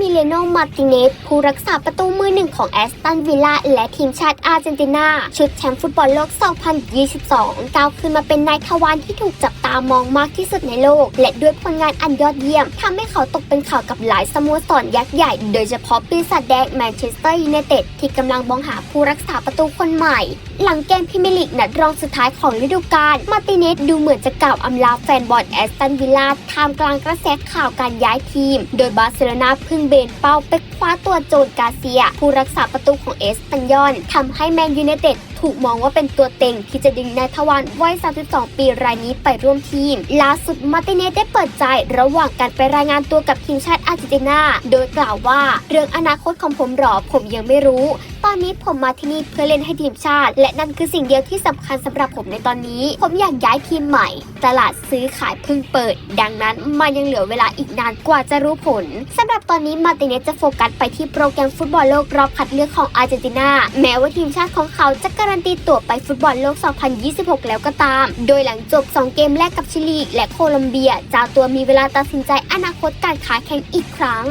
มิเลโนมาร์ติเนสผู้รักษาประตูมือหนึ่งของแอสตันวิลล่าและทีมชาติอาร์เจนตินา ชุดแชมป์ฟุตบอลโลก 2022 ก้าวขึ้นมาเป็นนายทวารที่ถูกจับตามองมากที่สุดในโลก และด้วยผลงานอันยอดเยี่ยมทำให้เขาตกเป็นข่าวกับหลายสโมสรยักษ์ใหญ่ โดยเฉพาะปีศาจแดงแมนเชสเตอร์ยูไนเต็ดที่กำลังมองหาผู้รักษาประตูคนใหม่ หลังเกมพรีเมียร์ลีกนัดรองสุดท้ายของฤดูกาลมาร์ติเนสดูเหมือนจะกล่าวอำลาแฟนบอลแอสตันวิลล่าท่ามกลางกระแสข่าวการย้ายทีม โดยบาร์เซโลนาเพึ่งเบนเป้าไปคว้าตัวโจนกาเซีย ผู้รักษาประตูของเอสตันยอนทำให้แมนยูเนเต็ดถูกมองว่าเป็นตัวเต็งที่จะดึงนายทวารวัย 32 ปีรายนี้ไปร่วมทีม ล่าสุดมาติเนสได้เปิดใจระหว่างการไปรายงานตัวกับทีมชาติอาร์เจนตินา โดยกล่าวว่า เรื่องอนาคตของผมหรอผมยังไม่รู้ ตอนนี้ผมมาที่นี่เพื่อเล่นให้ทีมชาติ และนั่นคือสิ่งเดียวที่สำคัญสำหรับผมในตอนนี้ ผมอยากย้ายทีมใหม่ ตลาดซื้อขายเพิ่งเปิด ดังนั้นมันยังเหลือเวลาอีกนานกว่าจะรู้ผลสำหรับตอนนี้มาติเนสจะโฟกัสไปที่โปรแกรมฟุตบอลโลกรอบคัดเลือกของอาร์เจนตินาแม้ว่าทีมชาติของเขาจะการันตีตั๋วไปฟุตบอลโลก 2026 แล้วก็ตาม โดยหลังจบ 2 เกมแรกกับชิลีและโคลอมเบียจ้าตัวมีเวลาตัดสินใจอนาคตการค้าแข่งอีกครั้ง